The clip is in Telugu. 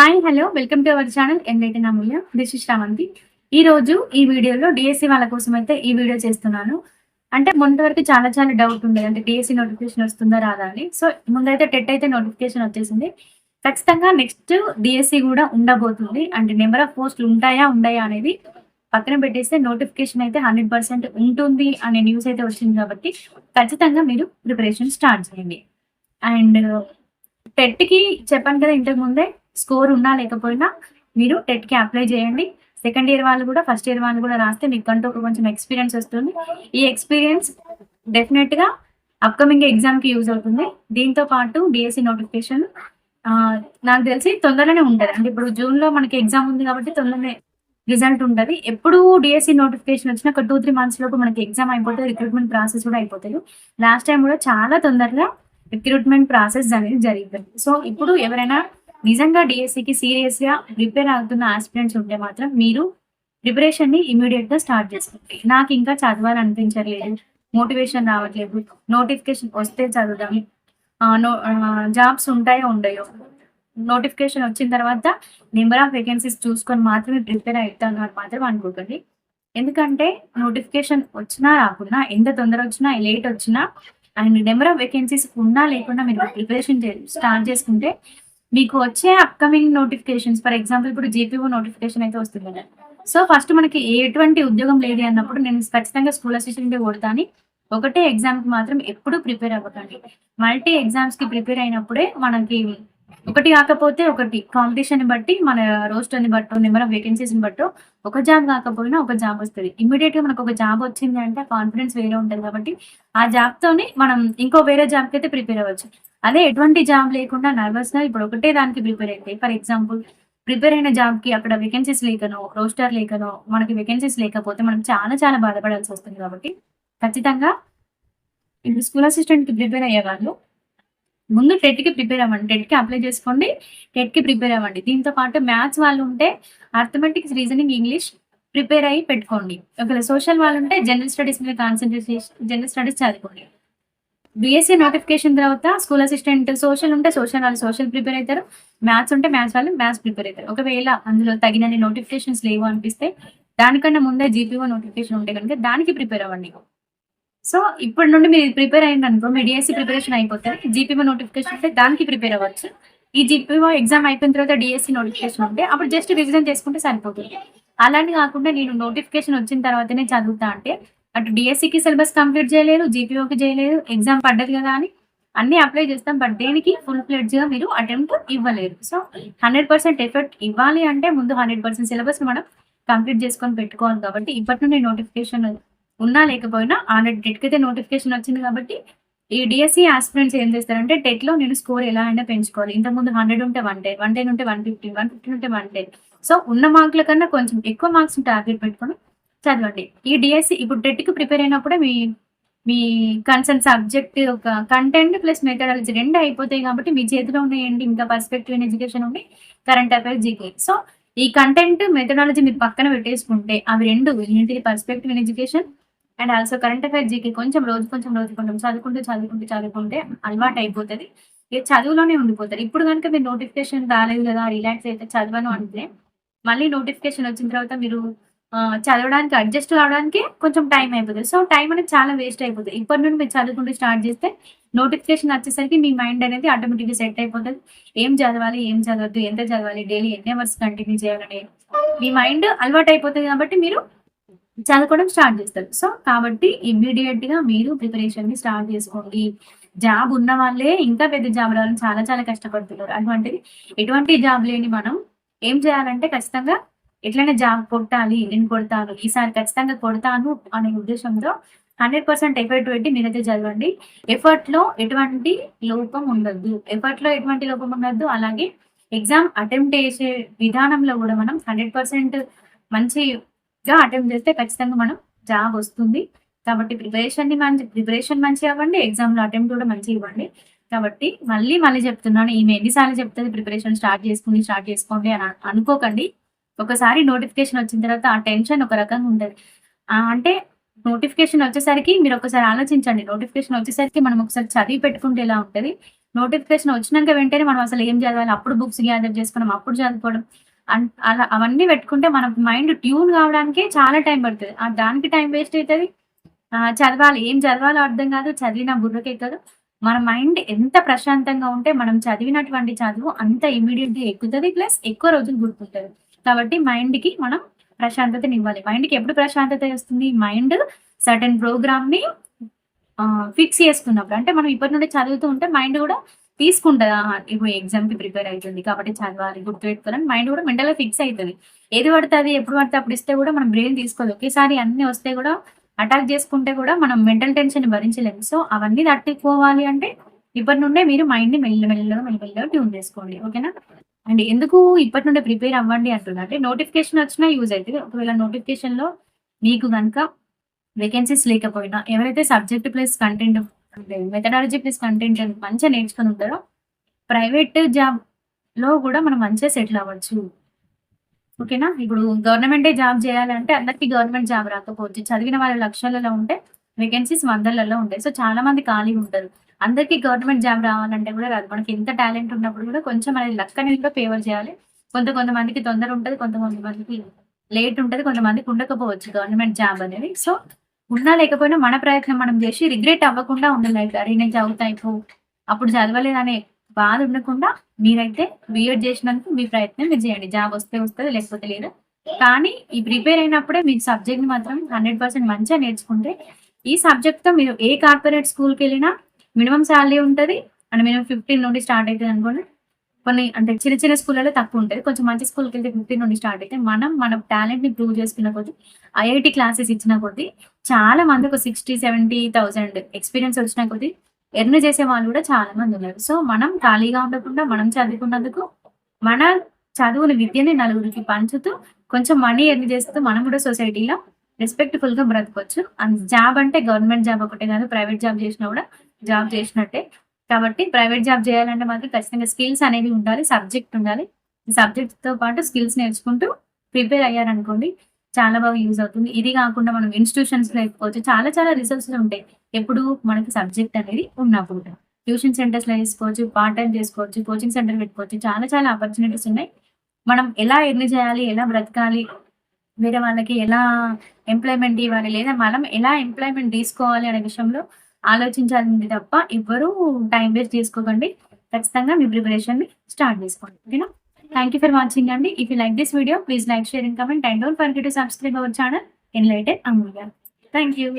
Hi hello welcome to our channel NIT నమూల్య this is Sravanthi ఈ రోజు ఈ వీడియోలో డిఎస్సి వాళ్ళ కోసం అయితే ఈ వీడియో చేస్తున్నాను. అంటే మొన్నటి వరకు చాలా చాలా డౌట్ ఉండేది అంటే డిఎస్సి నోటిఫికేషన్ వస్తుందా రాదా అని. సో ముందైతే టెట్ అయితే నోటిఫికేషన్ వచ్చేసింది. ఖచ్చితంగా నెక్స్ట్ డిఎస్సి కూడా ఉండబోతుంది. అంటే నెంబర్ ఆఫ్ పోస్టులు ఉంటాయా ఉండాయా అనేది పక్కన పెట్టేస్తే నోటిఫికేషన్ అయితే హండ్రెడ్ పర్సెంట్ ఉంటుంది అనే న్యూస్ అయితే వచ్చింది కాబట్టి ఖచ్చితంగా మీరు ప్రిపరేషన్ స్టార్ట్ చేయండి. అండ్ టెట్కి చెప్పాను కదా ఇంతకు ముందే స్కోర్ ఉన్నా లేకపోయినా మీరు టెట్కి అప్లై చేయండి. సెకండ్ ఇయర్ వాళ్ళు కూడా ఫస్ట్ ఇయర్ వాళ్ళు కూడా రాస్తే మీకంటూ ఒక కొంచెం ఎక్స్పీరియన్స్ వస్తుంది. ఈ ఎక్స్పీరియన్స్ డెఫినెట్గా అప్కమింగ్ ఎగ్జామ్కి యూజ్ అవుతుంది. దీంతో పాటు డిఎస్సి నోటిఫికేషన్ నాకు తెలిసి తొందరనే ఉంటుంది. అంటే ఇప్పుడు జూన్లో మనకి ఎగ్జామ్ ఉంది కాబట్టి తొందరనే రిజల్ట్ ఉంటుంది. ఎప్పుడు డిఎస్సి నోటిఫికేషన్ వచ్చినా ఒక టూ త్రీ మంత్స్ లోపు మనకి ఎగ్జామ్ అయిపోతుంది రిక్రూట్మెంట్ ప్రాసెస్ కూడా అయిపోతుంది. లాస్ట్ టైం కూడా చాలా తొందరగా రిక్రూట్మెంట్ ప్రాసెస్ అనేది జరిగింది. సో ఇప్పుడు ఎవరైనా నిజంగా డిఎస్సికి సీరియస్గా ప్రిపేర్ అవుతున్న ఆస్పిరెంట్స్ ఉంటే మాత్రం మీరు ప్రిపరేషన్ని ఇమీడియట్గా స్టార్ట్ చేసుకోండి. నాకు ఇంకా చదవాలనిపించలేదు మోటివేషన్ రావట్లేదు. నోటిఫికేషన్ వస్తే చదువుదాం. జాబ్స్ ఉంటాయో ఉండయో. నోటిఫికేషన్ వచ్చిన తర్వాత నెంబర్ ఆఫ్ వేకెన్సీస్ చూసుకొని మాత్రమే ప్రిపేర్ అవుతాను అని మాత్రం అనుకోకండి ఎందుకంటే నోటిఫికేషన్ వచ్చినా రాకున్నా ఎంత తొందర వచ్చినా లేట్ వచ్చినా అండ్ నెంబర్ ఆఫ్ వేకెన్సీస్ ఉన్నా లేకుండా మీరు ప్రిపరేషన్ స్టార్ట్ చేసుకుంటే మీకు వచ్చే అప్కమింగ్ నోటిఫికేషన్స్ ఫర్ ఎగ్జాంపుల్ ఇప్పుడు జీపీఓ నోటిఫికేషన్ అయితే వస్తుంది సో ఫస్ట్ మనకి ఎటువంటి ఉద్యోగం లేదు అన్నప్పుడు నేను ఖచ్చితంగా స్కూల్ అసిస్టెంట్ కొడతాను. ఒకటే ఎగ్జామ్కి మాత్రం ఎప్పుడు ప్రిపేర్ అవ్వకండి. మల్టీ ఎగ్జామ్స్కి ప్రిపేర్ అయినప్పుడే మనకి ఒకటి కాకపోతే ఒకటి కాంపిటీషన్ బట్టి మన రోస్టర్ని బట్టో నెంబర్ ఆఫ్ వేకెన్సీస్ని బట్టో ఒక జాబ్ కాకపోయినా ఒక జాబ్ వస్తుంది. ఇమీడియట్గా మనకు ఒక జాబ్ వచ్చింది అంటే కాన్ఫిడెన్స్ వేరే ఉంటుంది కాబట్టి ఆ జాబ్ తోనే మనం ఇంకో వేరే జాబ్కి అయితే ప్రిపేర్ అవ్వచ్చు. అదే ఎటువంటి జాబ్ లేకుండా నర్వస్గా ఇప్పుడు ఒకటే దానికి ప్రిపేర్ అయితే ఫర్ ఎగ్జాంపుల్ ప్రిపేర్ అయిన జాబ్కి అక్కడ వేకెన్సీస్ లేకనో రోస్టర్ లేకనో మనకి వేకెన్సీస్ లేకపోతే మనం చాలా చాలా బాధపడాల్సి వస్తుంది కాబట్టి ఖచ్చితంగా ఇప్పుడు స్కూల్ అసిస్టెంట్కి ప్రిపేర్ అయ్యే వాళ్ళు ముందు టెట్కి ప్రిపేర్ అవ్వండి. టెట్కి అప్లై చేసుకోండి. టెట్కి ప్రిపేర్ అవ్వండి. దీంతో పాటు మ్యాథ్స్ వాళ్ళు ఉంటే అర్థమెటిక్స్ రీజనింగ్ ఇంగ్లీష్ ప్రిపేర్ అయ్యి పెట్టుకోండి. ఒకవేళ సోషల్ వాళ్ళు ఉంటే జనరల్ స్టడీస్ మీద కాన్సన్ట్రేషన్ జనరల్ స్టడీస్ చదువుకోండి. బిఎస్సీ నోటిఫికేషన్ తర్వాత స్కూల్ అసిస్టెంట్ సోషల్ ఉంటే సోషల్ వాళ్ళు సోషల్ ప్రిపేర్ అవుతారు. మ్యాథ్స్ ఉంటే మ్యాథ్స్ వాళ్ళు మ్యాథ్స్ ప్రిపేర్ అవుతారు. ఒకవేళ అందులో తగినన్ని నోటిఫికేషన్స్ లేవు అనిపిస్తే దానికన్నా ముందే జీపీఓ నోటిఫికేషన్ ఉంటే కనుక దానికి ప్రిపేర్ అవ్వండి. సో ఇప్పటి నుండి మీరు ప్రిపేర్ అయింది అనుకో మీ డిఎస్సీ ప్రిపరేషన్ అయిపోతుంది. జీపీఓ నోటిఫికేషన్ ఉంటే దానికి ప్రిపేర్ అవ్వచ్చు. ఈ జీపీఓ ఎగ్జామ్ అయిపోయిన తర్వాత డిఎస్సి నోటిఫికేషన్ ఉంటే అప్పుడు జస్ట్ రివిజన్ చేసుకుంటే సరిపోతుంది. అలాంటి కాకుండా నేను నోటిఫికేషన్ వచ్చిన తర్వాతనే చదువుతా అంటే అటు డిఎస్సికి సిలబస్ కంప్లీట్ చేయలేరు జీపీఓకి చేయలేరు ఎగ్జామ్ పడ్డది కదా అని అన్ని అప్లై చేస్తాం. బట్ దేనికి? ఫుల్ ఫ్లెడ్జ్గా మీరు అటెంప్ట్ ఇవ్వలేరు. సో హండ్రెడ్ పర్సెంట్ ఎఫర్ట్ ఇవ్వాలి అంటే ముందు హండ్రెడ్ పర్సెంట్ సిలబస్ మనం కంప్లీట్ చేసుకొని పెట్టుకోవాలి కాబట్టి ఇప్పటి నుండి నోటిఫికేషన్ ఉన్నా లేకపోయినా ఆల్రెడీ టెట్కి అయితే నోటిఫికేషన్ వచ్చింది కాబట్టి ఈ డిఎస్సి ఆస్పిరెంట్స్ ఏం చేస్తారంటే టెట్లో నేను స్కోర్ ఎలా అయినా పెంచుకోవాలి. ఇంతకుముందు ముందు హండ్రెడ్ ఉంటే వన్ టెన్ వన్ టెన్ ఉంటే వన్ ఫిఫ్టీన్ వన్ ఫిఫ్టీన్ ఉంటే వన్ టెన్ సో ఉన్న మార్కుల కన్నా కొంచెం ఎక్కువ మార్క్స్ టార్గెట్ పెట్టుకొని చదవండి. ఈ డిఎస్సి ఇప్పుడు టెట్కి ప్రిపేర్ అయినప్పుడే మీ మీ కన్సర్న్ సబ్జెక్ట్ ఒక కంటెంట్ ప్లస్ మెథడాలజీ రెండు అయిపోతాయి కాబట్టి మీ చేతిలో ఉన్నాయండి ఇంకా పర్స్పెక్టివ్ ఇన్ ఎడ్యుకేషన్ ఉంది కరెంట్ అఫైర్స్ జీకే సో ఈ కంటెంట్ మెథడాలజీ మీరు పక్కన పెట్టేసుకుంటే అవి రెండు ఏంటిది? Perspective in education and also current affair GK కొంచెం రోజు కొంచెం రోజు కొంచెం చదువుకుంటూ చదువుకుంటూ చదువుకుంటే అలవాటు అయిపోతుంది. ఇక చదువులోనే ఉండిపోతారు ఇప్పుడు కనుక మీరు నోటిఫికేషన్ రాలేదు కదా రిలాక్స్ అయితే చదవను అంటే మళ్ళీ నోటిఫికేషన్ వచ్చిన తర్వాత మీరు చదవడానికి అడ్జస్ట్ కావడానికి కొంచెం టైం అయిపోతుంది. సో టైం అనేది చాలా వేస్ట్ అయిపోతుంది. ఇప్పటి నుండి మీరు చదువుకుంటూ స్టార్ట్ చేస్తే నోటిఫికేషన్ వచ్చేసరికి మీ మైండ్ అనేది ఆటోమేటిక్గా సెట్ అయిపోతుంది. ఏం చదవాలి ఏం చదవద్దు ఎంత చదవాలి డైలీ ఎన్ని అవర్స్ కంటిన్యూ చేయాలని మీ మైండ్ అలవాటు అయిపోతుంది కాబట్టి మీరు చదువుకోవడం స్టార్ట్ చేస్తారు. సో కాబట్టి ఇమ్మీడియట్గా మీరు ప్రిపరేషన్ని స్టార్ట్ చేసుకోండి. జాబ్ ఉన్న వాళ్ళే ఇంకా పెద్ద జాబ్ రావాలని చాలా చాలా కష్టపడుతున్నారు. అటువంటిది ఎటువంటి జాబ్ లేని మనం ఏం చేయాలంటే ఖచ్చితంగా ఎట్లనే జాబ్ కొట్టాలి నేను కొడతాను ఈసారి ఖచ్చితంగా కొడతాను అనే ఉద్దేశంతో హండ్రెడ్ పర్సెంట్ ఎఫర్ట్ పెట్టి మీరైతే చదవండి. ఎఫర్ట్లో ఎటువంటి లోపం ఉండద్దు. ఎఫర్ట్లో ఎటువంటి లోపం ఉండద్దు. అలాగే ఎగ్జామ్ అటెంప్ట్ చేసే విధానంలో కూడా మనం హండ్రెడ్ పర్సెంట్ మంచిగా అటెంప్ట్ చేస్తే ఖచ్చితంగా మనం జాబ్ వస్తుంది. కాబట్టి ప్రిపరేషన్ని మంచి ప్రిపరేషన్ మంచి అవ్వండి ఎగ్జామ్లో అటెంప్ట్ కూడా మంచి ఇవ్వండి. కాబట్టి మళ్ళీ మళ్ళీ చెప్తున్నాను ఈమె ఎన్నిసార్లు చెప్తుంది ప్రిపరేషన్ స్టార్ట్ చేసుకుని స్టార్ట్ చేసుకోండి అని అనుకోకండి. ఒకసారి నోటిఫికేషన్ వచ్చిన తర్వాత ఆ టెన్షన్ ఒక రకంగా ఉంటుంది. అంటే నోటిఫికేషన్ వచ్చేసరికి మీరు ఒకసారి ఆలోచించండి. నోటిఫికేషన్ వచ్చేసరికి మనం ఒకసారి చదివి పెట్టుకుంటే ఎలా ఉంటుంది? నోటిఫికేషన్ వచ్చినాక వెంటనే మనం అసలు ఏం చదవాలి? అప్పుడు బుక్స్ గ్యాదర్ చేసుకున్నాం అప్పుడు చదువుకోవడం. అలా అవన్నీ పెట్టుకుంటే మన మైండ్ ట్యూన్ కావడానికి చాలా టైం పడుతుంది. ఆ దానికి టైం వేస్ట్ అవుతుంది చదవాలి. ఏం చదవాలో అర్థం కాదు. చదివిన బుర్రకెక్కదు మన మైండ్ ఎంత ప్రశాంతంగా ఉంటే మనం చదివినటువంటి చదువు అంత ఇమీడియట్గా ఎక్కుతుంది ప్లస్ ఎక్కువ రోజులు గుర్తుంటుంది కాబట్టి మైండ్కి మనం ప్రశాంతతని ఇవ్వాలి. మైండ్కి ఎప్పుడు ప్రశాంతత వస్తుంది? మైండ్ సర్టన్ ప్రోగ్రామ్ని ఫిక్స్ చేసుకున్నప్పుడు. అంటే మనం ఇప్పటి నుండి చదువుతూ ఉంటే మైండ్ కూడా తీసుకుంటుంది ఇప్పుడు ఎగ్జామ్కి ప్రిపేర్ అవుతుంది కాబట్టి చదవాలి గుర్తుపెట్టుకోవాలని మైండ్ కూడా మెంటల్ ఫిక్స్ అవుతుంది. ఏది పడితే అది ఎప్పుడు పడితే అప్పుడు ఇస్తే కూడా మనం బ్రెయిన్ తీసుకోదు. ఒకేసారి అన్ని వస్తే కూడా అటాక్ చేసుకుంటే కూడా మనం మెంటల్ టెన్షన్ భరించలేము. సో అవన్నీ తట్టుకోవాలి అంటే ఇప్పటి నుండే మీరు మైండ్ని మెల్లమెల్లగా మెల్లమెల్లగా ట్యూన్ చేసుకోండి. ఓకేనా అండ్ ఎందుకు ఇప్పటి నుండి ప్రిపేర్ అవ్వండి అంటున్నా? అంటే నోటిఫికేషన్ వచ్చినా యూజ్ అవుతుంది. ఒకవేళ నోటిఫికేషన్లో మీకు కనుక వేకెన్సీస్ లేకపోయినా ఎవరైతే సబ్జెక్ట్ ప్లస్ కంటెంట్ అంటే మెథడాలజీ ప్లస్ కంటెంట్ మంచిగా నేర్చుకుని ఉంటారో ప్రైవేట్ జాబ్లో కూడా మనం మంచిగా సెటిల్ అవ్వచ్చు. ఓకేనా? ఇప్పుడు గవర్నమెంటే జాబ్ చేయాలంటే అందరికీ గవర్నమెంట్ జాబ్ రాకపోవచ్చు. చదివిన వాళ్ళ లక్షలలో ఉంటే వేకెన్సీస్ వందలలో ఉంటాయి. సో చాలా మంది ఖాళీ ఉంటారు. అందరికీ గవర్నమెంట్ జాబ్ రావాలంటే కూడా రాదు. మనకి ఎంత టాలెంట్ ఉన్నప్పుడు కూడా కొంచెం అనేది లక్ అనేది కూడా ఫేవర్ చేయాలి. కొంత కొంతమందికి తొందర ఉంటుంది కొంతమంది కొంతమందికి లేట్ ఉంటుంది కొంతమందికి ఉండకపోవచ్చు గవర్నమెంట్ జాబ్ అనేది. సో ఉన్నా లేకపోయినా మన ప్రయత్నం మనం చేసి రిగ్రెట్ అవ్వకుండా ఉండాలి అరే నేను చదువుతా ఇప్పుడు అప్పుడు చదవలేదనే బాధ ఉండకుండా మీరైతే బిఎడ్ చేసినందుకు మీ ప్రయత్నం మీరు చేయండి. జాబ్ వస్తే వస్తుంది లేకపోతే లేదు. కానీ ఈ ప్రిపేర్ అయినప్పుడే మీ సబ్జెక్ట్ మాత్రం హండ్రెడ్ పర్సెంట్ మంచిగా నేర్చుకుంటే ఈ సబ్జెక్ట్తో మీరు ఏ కార్పొరేట్ స్కూల్కి వెళ్ళినా మినిమం శాలరీ ఉంటుంది అండ్ మినిమం ఫిఫ్టీన్ నుండి స్టార్ట్ అవుతుంది అనుకోండి. కొన్ని అంటే చిన్న చిన్న స్కూళ్ళలో తక్కువ ఉంటుంది. కొంచెం మంచి స్కూల్కి వెళ్తే ఫిఫ్టీన్ నుండి స్టార్ట్ అయితే మనం మన టాలెంట్ని ప్రూవ్ చేసుకున్న కొద్ది ఐఐటి క్లాసెస్ ఇచ్చిన కొద్ది చాలా మంది ఒక సిక్స్టీ సెవెంటీ థౌసండ్ ఎక్స్పీరియన్స్ వచ్చిన కొద్ది ఎర్న్ చేసే వాళ్ళు కూడా చాలా మంది ఉన్నారు. సో మనం ఖాళీగా ఉండకుండా మనం చదువుకున్నందుకు మన చదువుని విద్యని నలుగురికి పంచుతూ కొంచెం మనీ ఎర్న్ చేస్తూ మనం కూడా సొసైటీలో రెస్పెక్ట్ఫుల్గా బ్రతకొచ్చు. అండ్ జాబ్ అంటే గవర్నమెంట్ జాబ్ ఒకటే కాదు ప్రైవేట్ జాబ్ చేసినా కూడా జాబ్ చేసినట్టే. కాబట్టి ప్రైవేట్ జాబ్ చేయాలంటే మాత్రం ఖచ్చితంగా స్కిల్స్ అనేవి ఉండాలి సబ్జెక్ట్ ఉండాలి. సబ్జెక్ట్తో సబ్జెక్ట్తో పాటు స్కిల్స్ నేర్చుకుంటూ ప్రిపేర్ అయ్యారనుకోండి చాలా బాగా యూజ్ అవుతుంది. ఇది కాకుండా మనం ఇన్స్టిట్యూషన్స్లో వేసుకోవచ్చు చాలా చాలా రిసోర్సెస్ ఉంటాయి. ఎప్పుడు మనకి సబ్జెక్ట్ అనేది ఉన్నప్పుడు ట్యూషన్ సెంటర్స్లో వేసుకోవచ్చు పార్ట్ టైం చేసుకోవచ్చు కోచింగ్ సెంటర్ పెట్టుకోవచ్చు చాలా చాలా ఆపర్చునిటీస్ ఉన్నాయి. మనం ఎలా ఎర్న్ చేయాలి ఎలా బ్రతకాలి వేరే వాళ్ళకి ఎలా ఎంప్లాయ్మెంట్ ఇవ్వాలి లేదా మనం ఎలా ఎంప్లాయ్మెంట్ తీసుకోవాలి అనే విషయంలో ఆలోచించాలి తప్ప ఎవ్వరూ టైం వేస్ట్ చేసుకోకండి. ఖచ్చితంగా మీ ప్రిపరేషన్ని స్టార్ట్ చేసుకోండి. ఓకేనా? థ్యాంక్ యూ ఫర్ వాచింగ్ అండి. If you like this video please like share and comment and don't forget to subscribe our channel enlightened Amulya thank you